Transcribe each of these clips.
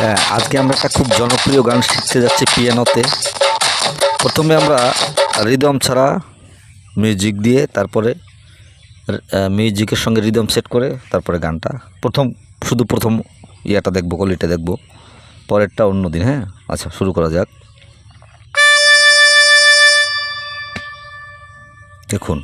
হ্যাঁ আজকে আমরা একটা খুব জনপ্রিয় গান শিখতে যাচ্ছি পিয়ানোতে। প্রথমে আমরা রিদম ছাড়া মিউজিক দিয়ে তারপরে মিউজিকের সঙ্গে রিদম সেট করে তারপরে গানটা। প্রথম, শুধু প্রথম ইয়াটা দেখব কলিটা দেখব। পরেরটা অন্য দিন হ্যাঁ? আচ্ছা শুরু করা যাক। দেখুন।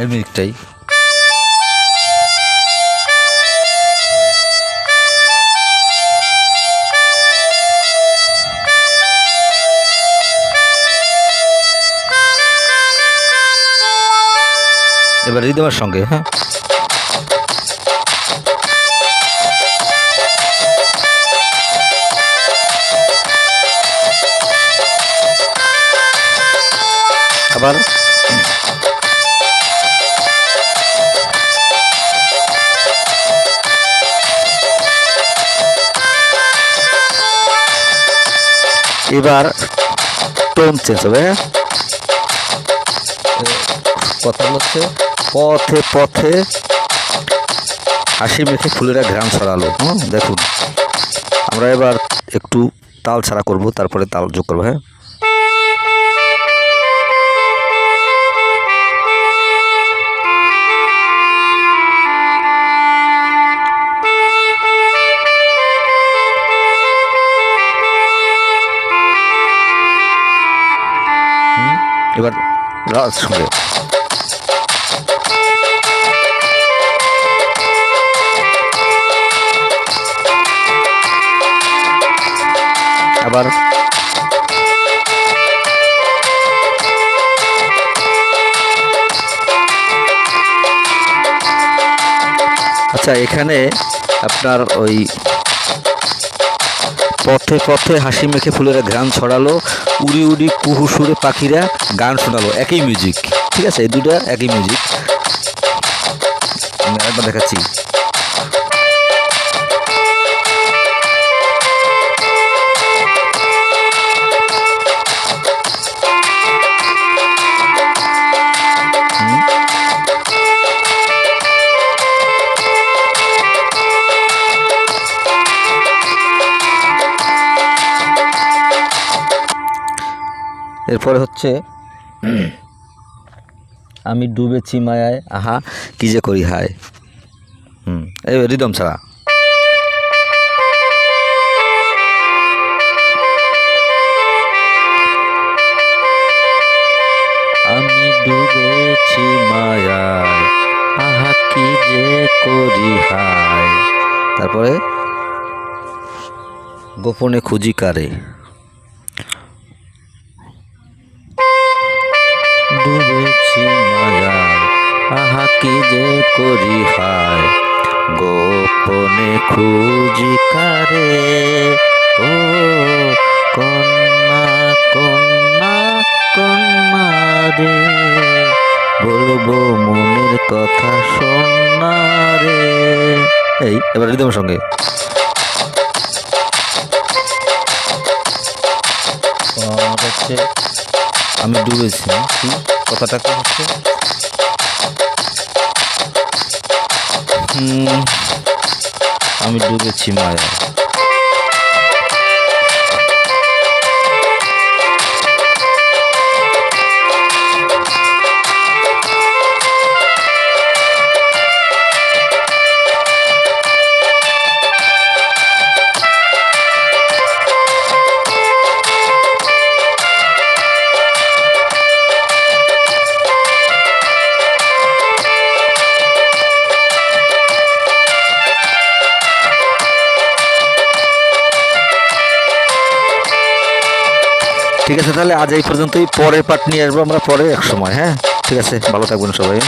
এর মিউজিকটাই এবার রিদমের সঙ্গে হ্যাঁ। আবার এবার টোন চেঞ্জ হবে হ্যাঁ? কথা হচ্ছে পথে পথে হাসি মেখে ফুলেরা ঘ্রাম ছড়ালো হুম দেখুন আমরা এবার একটু তাল ছাড়া করব তারপরে তাল যোগ করব হ্যাঁ এবার রাজ সঙ্গে। আবার আচ্ছা এখানে আপনার ওই পথে পথে হাসি মেখে ফুলের ঘ্রাণ ছড়ালো, উড়ি উড়ি কুহু সুরে পাখিরা গান শোনালো। একই মিউজিক ঠিক আছে? এই দুটা একই মিউজিক আরেকবার দেখাচ্ছি। এরপরে হচ্ছে, আমি ডুবেছি মায়ায়, আহা, কি যে করি হায়। হুম, এই রিদম ছাড়া। আমি ডুবেছি মায়ায়, আহা, কি যে করি হায়। তারপরে, গোপনে খুঁজি কারে। ডুবেছি মায়ায় আহা কি যে করি হায়? গোপনে খুঁজি কারে? ও কন্যা কন্যা কন্যা রে, বলব মনের কথা শোনা রে। এই, এবার রিদমের সঙ্গে। হচ্ছে আমি ডুবেছি কি? কথাটাকে হচ্ছে? আমি ডুবেছি মায়া ঠিক আছে, তাহলে আজ এই পর্যন্তই। পরের পার্ট নিয়ে আসব আমরা পরে এক সময় হ্যাঁ? ঠিক আছে, ভালো থাকবেন সবাই।